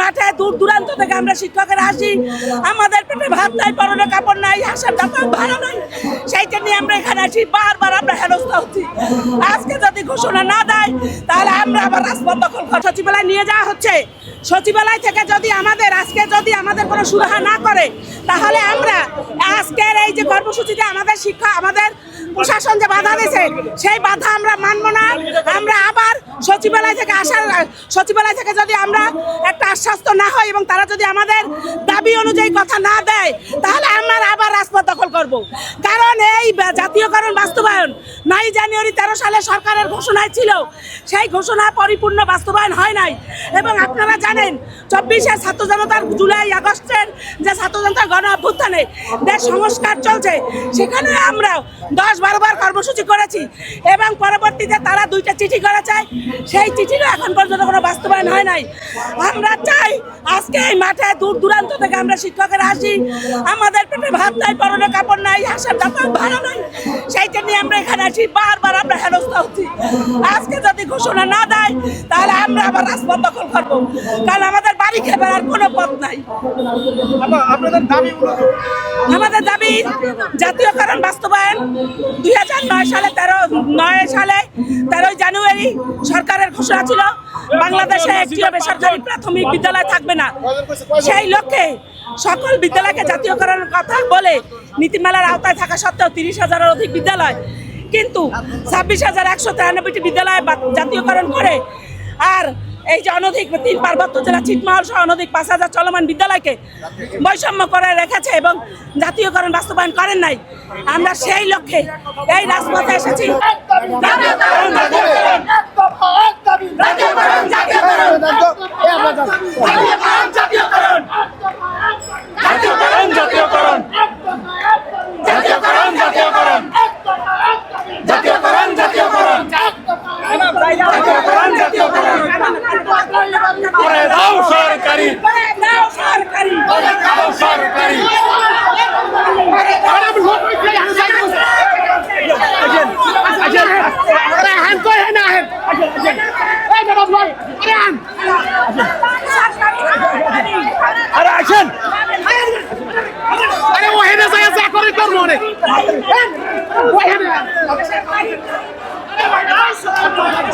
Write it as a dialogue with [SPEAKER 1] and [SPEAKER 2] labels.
[SPEAKER 1] মাঠে দূর দূরান্ত থেকে আমরা শিক্ষকেরা আসি। আমাদের পেটে ভাত নাই পরনে কাপড় নাই, আসার দাপন ভালো নাই, সেইটা নিয়ে আমরা এখানে আসি, বারবার আমরা হেনস্থা হচ্ছি। আজকে যদি ঘোষণা না দেয়, তাহলে আমরা আবার রাজপথ দখল সচিবালয় নিয়ে যাওয়া হচ্ছে। সচিবালয় থেকে যদি আমাদের, আজকে যদি আমাদের কোনো সুরাহা না করে, তাহলে আমরা আজকের এই যে কর্মসূচিতে আমাদের শিক্ষা, আমাদের প্রশাসন যে বাধা দিয়েছে, সেই বাধা আমরা মানব না। আমরা সচিবালয় থেকে আসার, সচিবালয় থেকে যদি আমরা একটা আশ্বাস্ত না হয় এবং তারা যদি আমাদের দাবি অনুযায়ী কথা না দেয়, তাহলে আমার আবার দখল করব। কারণ এই জাতীয়করণ বাস্তবায়ন নয় জানুয়ারি তেরো সালে সরকারের ঘোষণায় ছিল। সেই ঘোষণা পরিপূর্ণ বাস্তবায়ন হয় নাই। এবং আপনারা জানেন চব্বিশের ছাত্র জনতার জুলাই, আগস্টের যে ছাত্র জনতার গণ অভ্যুত্থানে দেশ সংস্কার চলছে, সেখানে আমরা দশ বারো বার কর্মসূচি করেছি। এবং পরবর্তীতে তারা দুইটা চিঠি করেছে। সেই চিঠিরও এখন পর্যন্ত কোনো বাস্তবায়ন হয় নাই। আমরা চাই আজকে এই মাঠে দূর দূরান্ত থেকে আমরা শিক্ষকেরা আসি। আমাদের পেটে ভাত নাই, পরনে কাপড় নাই আসার দাপন ভালো নাই। সেইটা নিয়ে আমরা এখানে আসি বারবার আমরা হেনস্থা হচ্ছি। আজকে যদি ঘোষণা না দেয় তাহলে আমরা আবার রাজপথ দখল করব। কারণ আমাদের বাড়ি খেবার আর কোনো পথ নাই। আমাদের দাবি জাতীয়করণ বাস্তবায়ন। দুই হাজার নয় সালে তেরো নয় সালে তেরোই জানুয়ারি সরকারের ঘোষণা ছিল বাংলাদেশে একটিও বেসরকারি প্রাথমিক বিদ্যালয় থাকবে না। সেই লক্ষ্যে সকল বিদ্যালয়কে জাতীয়করণের কথা বলে নীতিমালার আওতায় থাকা সত্ত্বেও তিরিশ হাজারের অধিক বিদ্যালয়। কিন্তু ছাব্বিশ হাজার একশো তিরানব্বইটি বিদ্যালয় জাতীয়করণ করে আর এই যে অনধিক তিন পার্বত্য জেলা ছিটমহল সহ অনধিক পাঁচ হাজার চলমান বিদ্যালয়কে বৈষম্য করে রেখেছে এবং জাতীয়করণ বাস্তবায়ন করেন নাই। আমরা সেই লক্ষ্যে এই রাজপথে এসেছি।
[SPEAKER 2] 啊 Oh, my God.